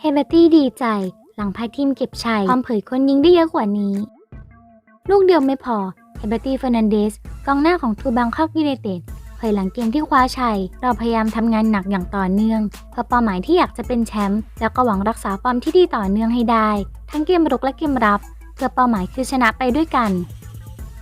เฮเบตี้ดีใจ หลังพายทีมเก็บชัยพร้อมเผยคนยิงได้เยอะกว่านี้ ลูกเดียวไม่พอเฮเบตี้เฟอร์นันเดสกองหน้าของทูบังคอกยูไนเต็ดเผยหลังเกมที่คว้าชัย เราพยายามทำงานหนักอย่างต่อเนื่อง เพื่อเป้าหมายที่อยากจะเป็นแชมป์แล้วก็หวังรักษาฟอร์มที่ดีต่อเนื่องให้ได้ ทั้งเกมรุกและเกมรับ เพื่อเป้าหมายคือชนะไปด้วยกัน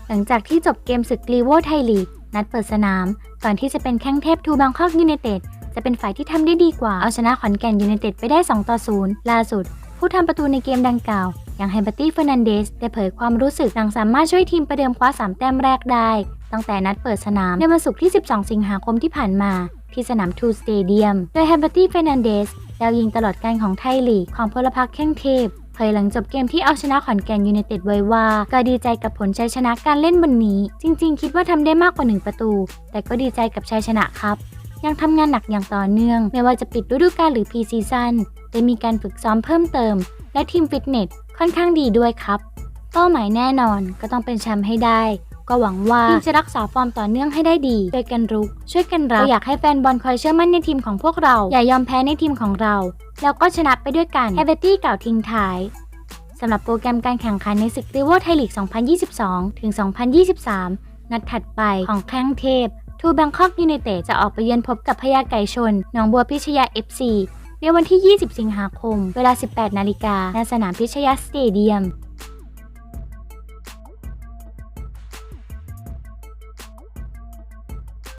หลังจากที่จบเกมศึกกลีโวไทยลีกนัดเปิดสนาม ก่อนที่จะเป็นแข้งเทพทูบังคอกยูไนเต็ด จะเป็นฝ่ายที่ทำได้ดีกว่า เอาชนะขอนแก่นยูไนเต็ดไปได้ 2 ต่อ 0 ล่าสุด ผู้ทำประตูในเกมดังกล่าว อย่างไฮเบอร์ตี้เฟอร์นันเดสได้เผยความรู้สึกหลังสามารถช่วยทีมประเดิมคว้า 3 แต้มแรกได้ ตั้งแต่นัดเปิดสนามในวันศุกร์ที่ 12 สิงหาคมที่ผ่านมา ที่สนามทูสเตเดียมโดยไฮเบอร์ตี้เฟอร์นันเดสดาวยิงตลอดการของไทยลีกของพลพรรคแข้งเทพเผยหลังจบเกมที่เอาชนะขอนแก่นยูไนเต็ดไว้ว่า ก็ดีใจกับผลชัยชนะการเล่นวันนี้ จริง ๆ คิดว่าทำได้มากกว่า 1 ประตู แต่ก็ดีใจกับชัยชนะครับ ยังทำงานหนักอย่างต่อเนื่อง ไม่ว่าจะปิดฤดูกาลหรือพีซีซันได้มีการฝึกซ้อมเพิ่มเติม และทีมฟิตเนสค่อนข้างดีด้วยครับ เป้าหมายแน่นอนก็ต้องเป็นแชมป์ให้ได้ ก็หวังว่าทีมจะรักษาฟอร์มต่อเนื่องให้ได้ดีช่วยกันรุก ช่วยกันรับอยากให้แฟนบอลคอยเชื่อมั่นในทีมของพวกเรา อย่ายอมแพ้ในทีมของเรา แล้วก็ชนะไปด้วยกันเฮเบตี้กล่าวทิ้งท้ายสำหรับโปรแกรมการแข่งขันในศึกริเวอร์ไทยลีก 2022 ถึง 2023 นัดถัดไปของแข้งเทพ ทูแบงคอกยูไนเต็ดจะออกไปเยือนพบกับพญาไก่ชนหนองบัวพิชยา FC ในวันที่ 20 สิงหาคม เวลา 18 นาฬิกาณสนามพิชยาสเตเดียม